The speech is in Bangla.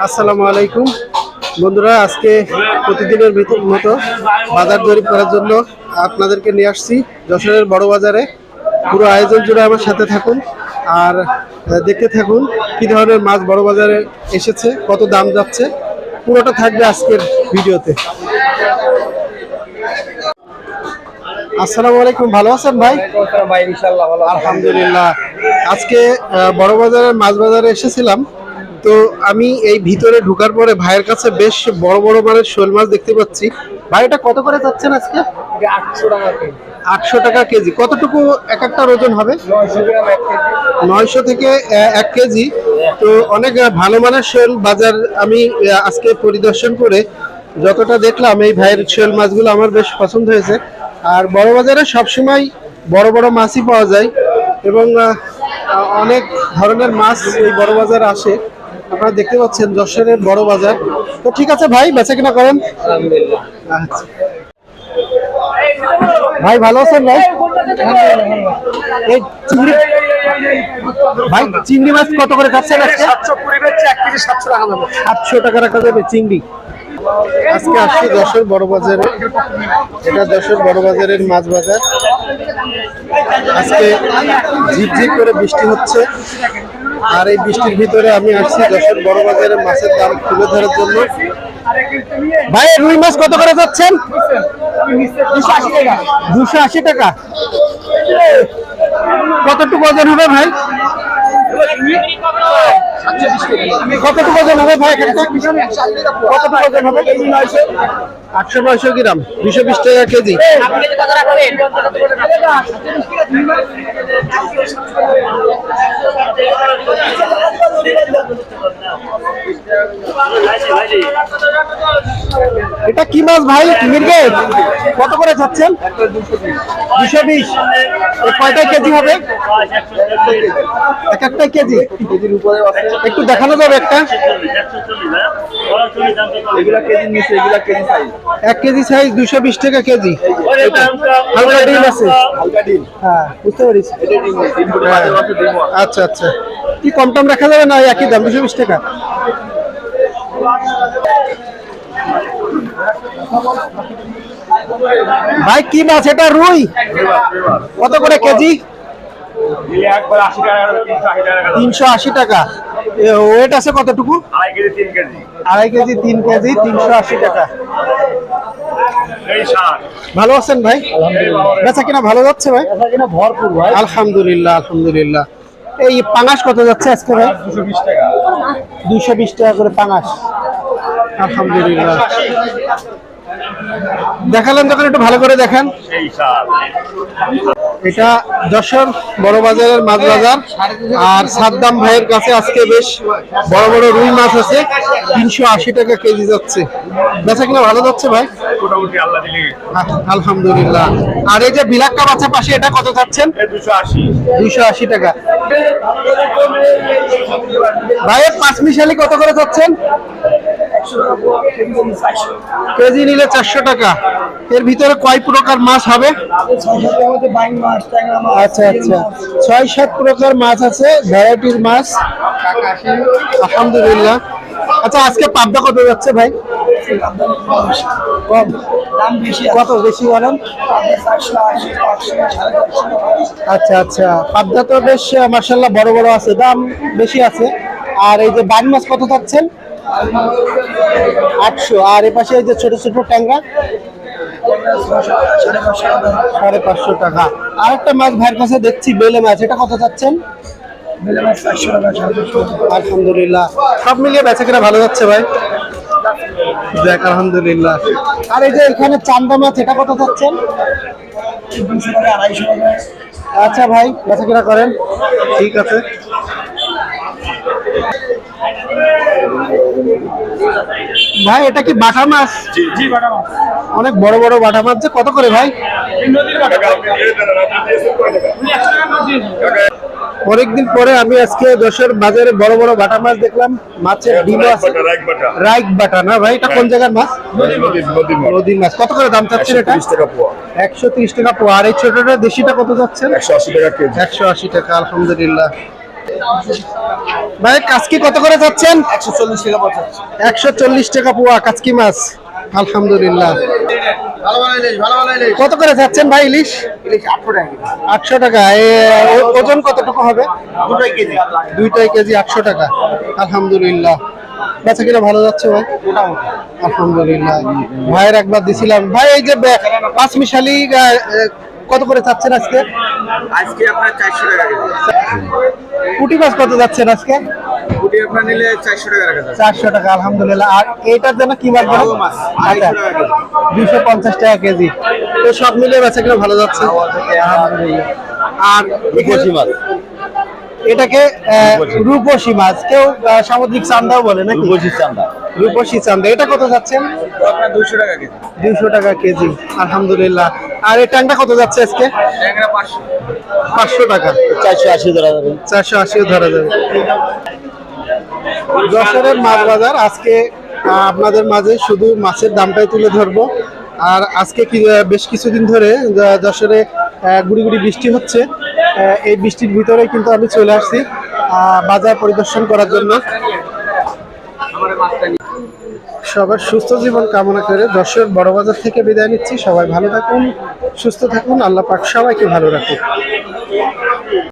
আসসালামু আলাইকুম। বন্ধুরা আজকে প্রতিদিনের ভিতর মতো বাজার জরিপ করার জন্য আপনাদেরকে নিয়ে আসছি যশোরের বড় বাজারে। পুরো আয়োজন জুড়ে আমার সাথে থাকুন আর দেখতে থাকুন কি ধরনের মাছ বড় বাজারে এসেছে কত দাম যাচ্ছে। পুরোটা থাকবে আজকের ভিডিওতে। আসসালামু আলাইকুম ভালো আছেন ভাই? আলহামদুলিল্লাহ। আজকে বড় বাজারের মাছ বাজারে এসেছিলাম। তো আমি এই ভিতরে ঢোকার পরে ভাইয়ের কাছে বেশ বড় বড় মানের শোল মাছ দেখতে পাচ্ছি। ভাই এটা কত করে যাচ্ছেন আজকে? আটশো টাকা কেজি। আটশো টাকা কেজি। কতটুকু এক একটা ওজন হবে? নয়শো থেকে এক কেজি। তো অনেক ভালো মানের শোল বাজার আমি আজকে পরিদর্শন করে যতটা দেখলাম এই ভাইয়ের শোল মাছগুলো আমার বেশ পছন্দ হয়েছে। আর বড় বাজারে সবসময় বড় বড় মাছই পাওয়া যায়। এবং অনেক ধরনের মাছ এই বড় বাজারে আসে। আপনারা দেখতে পাচ্ছেন যশোরের বড় বাজার। তো ঠিক আছে ভাই, বেচা কিনা করেন? আচ্ছা। ভাই, ভালো আছেন ভাই? এই চিংড়ি ভাই, চিংড়ি মাছ কত করে খাচ্ছেন আজকে? সাতশো টাকা রাখা যাবে চিংড়ি। আজকে আসছি যশোর বড় বাজারে। এটা যশোর বড় বাজারের মাছ বাজার। আজকে ঝিপঝিপ করে বৃষ্টি হচ্ছে। আর এই বৃষ্টির ভিতরে আমি আসছি যশোর বড় বাজারে মাছের দাম তুলে ধরার জন্য। ভাই রুই মাছ কত করে যাচ্ছেন? দুশো আশি টাকা। কতটুকু ওজন হবে ভাই? কতটুকু ওজন হবে ভাই? কতটুকু ওজন হবে? আটশো নয়শো গ্রাম দুশো বিশ টাকা কেজি। এটা কি মাছ ভাই? মির্গেট কত করে যাচ্ছেন? দুশো বিশ। কয়টা কেজি হবে? এক একটা কেজি। কেজির উপরে একটু দেখানো যাবে একটা? এক কেজি সাইজ দুশো বিশ টাকা কেজি। হালকা ডিম আছে। হ্যাঁ বুঝতে পেরেছি। আচ্ছা আচ্ছা। কি কম টম রাখা যাবে না একই দাম দুশো বিশ টাকা? ভাই কি মাছ? এটা রুই? কত করে কেজি? তিনশো আশি টাকা। ওয়েট আছে কতটুকু? আড়াই কেজি তিন কেজি। আড়াই কেজি তিন কেজি তিনশো আশি টাকা। ভালো আছেন ভাই? বেচা কিনা ভালো যাচ্ছে ভাই? কিনা ভরপুর ভাই। আলহামদুলিল্লাহ আলহামদুলিল্লাহ। এই পাঙাশ কত যাচ্ছে আজকে ভাই? দুশো বিশ টাকা। দুইশো বিশ টাকা করে পাঙাশ। আলহামদুলিল্লাহ। দেখালেন যখন একটু ভালো করে দেখেন। এটা যশোর বড় বাজারের মাছ বাজার আর সাদ্দাম ভাইয়ের কাছে আজকে বেশ বড় বড় রুই মাছ আছে। তিনশো আশি টাকা কেজি যাচ্ছে। বেচা কিনা ভালো যাচ্ছে ভাই? মোটামুটি আল্লাহ দিলে আলহামদুলিল্লাহ। আর এই যে বিলাক্কা বাচ্চা পাশে এটা কত যাচ্ছেন দুশো আশি। টাকা। ভাইয়ের পাঁচ মিশালি কত করে যাচ্ছেন কেজি নিলে চারশো টাকা। এর ভিতরে কয় প্রকার মাছ হবে? আচ্ছা আচ্ছা। ছয় সাত প্রকার মাছ আছে ভ্যারাইটির মাছ। আলহামদুলিল্লাহ। আচ্ছা আজকে পাবদা কত যাচ্ছে ভাই? কম। দাম বেশি কত বেশি বলেন? আচ্ছা আচ্ছা। পাবদা তো বেশ মার্শাল্লাহ বড় বড় আছে। দাম বেশি আছে। আর এই যে বান মাছ কত চাচ্ছেন আটশো। আর এ পাশে এই যে ছোট ছোট ট্যাংরা? সাড়ে পাঁচশো টাকা। আরেকটা মাছ ভাইয়ের কাছে দেখছি বেলে মাছ। এটা কত চাচ্ছেন আলহামদুলিল্লাহ। সব মিলিয়ে বেচা কিনা ভালো যাচ্ছে ভাই? দেখ আলহামদুলিল্লাহ। আর এই যে এখানে চান্দা মাছ এটা কত চাচ্ছেন? আচ্ছা ভাই বেচা কিনা করেন। ঠিক আছে। ভাই এটা কি বাটা মাছ? জি জি ম্যাডাম অনেক বড় বড় বাটা মাছ যে কত করে ভাই? অনেকদিন পরে আমি আজকে যশোর বাজারে বড় বড় বাটা মাছ দেখলাম। মাছের ডিম আছে। রাইক বাটা। না ভাই? এটা কোন জায়গার মাছ? নদীর মাছ। কত করে দাম চাচ্ছেন এটা? টাকা পোয়া। একশো তিরিশ টাকা পোয়া। আর এই ছোটটা দেশিটা কত যাচ্ছে একশো আশি টাকা কেজি। একশো আশি টাকা আলহামদুলিল্লাহ। ভাই কাজকি কত করে যাচ্ছেন একশো চল্লিশ টাকা একশো চল্লিশ টাকা পোয়া কাজকি মাছ। আলহামদুলিল্লাহ। কত করে যাচ্ছেন ভাই ইলিশ? আটশো টাকা। ওজন কতটুকু হবে? কেজি দুইটাই কেজি আটশো টাকা। আলহামদুলিল্লাহ। বেচা কিনা ভালো যাচ্ছে ভাই? আলহামদুলিল্লাহ। ভাইয়ের একবার দিছিলাম। ভাই এই যে বে- পাঁচ মিশালি আহ, আহ, কত করে চাচ্ছেন আজকে? আজকে আপনার চারশো টাকা পুটি মাছ কত যাচ্ছেন আজকে? কুটি আপনার নিলে চারশো টাকা রাখা যাবে। চারশো টাকা আলহামদুলিল্লাহ। আর এইটার জন্য কি মাছ বলেন মাছ, আচ্ছা। আড়াইশো টাকা কেজি। দুশো পঞ্চাশ টাকা কেজি। তো সব মিলিয়ে বেচা কিনা ভালো যাচ্ছে? আলহামদুলিল্লাহ। আর রূপসী মাছ। এটাকে রূপসী। মাছ। কেউ সামুদ্রিক চান্দাও বলে না নাকি চান্দা রূপসী চান্দা এটা কত যাচ্ছেন আপনার দুশো টাকা কেজি। দুইশো টাকা কেজি। আলহামদুলিল্লাহ। আর এই ট্যাংটা কত যাচ্ছে আজকে? ট্যাংরা পাঁচশো। পাঁচশো টাকা। চারশো আশি ধরা যাবে। চারশো আশিও ধরা যাবে। যশোরের মাছ বাজার। আজকে আপনাদের মাঝে শুধু মাছের দামটাই তুলে ধরবো। আর আজকে কি বেশ কিছুদিন ধরে যশোরে গুড়ি গুড়ি বৃষ্টি হচ্ছে। এই বৃষ্টির ভিতরেই কিন্তু আমি চলে আসছি বাজার পরিদর্শন করার জন্য। সবার সুস্থ জীবন কামনা করে যশোর বড় বাজার থেকে বিদায় নিচ্ছি। সবাই ভালো থাকুন, সুস্থ থাকুন। আল্লাহ পাক সবাইকে ভালো রাখুন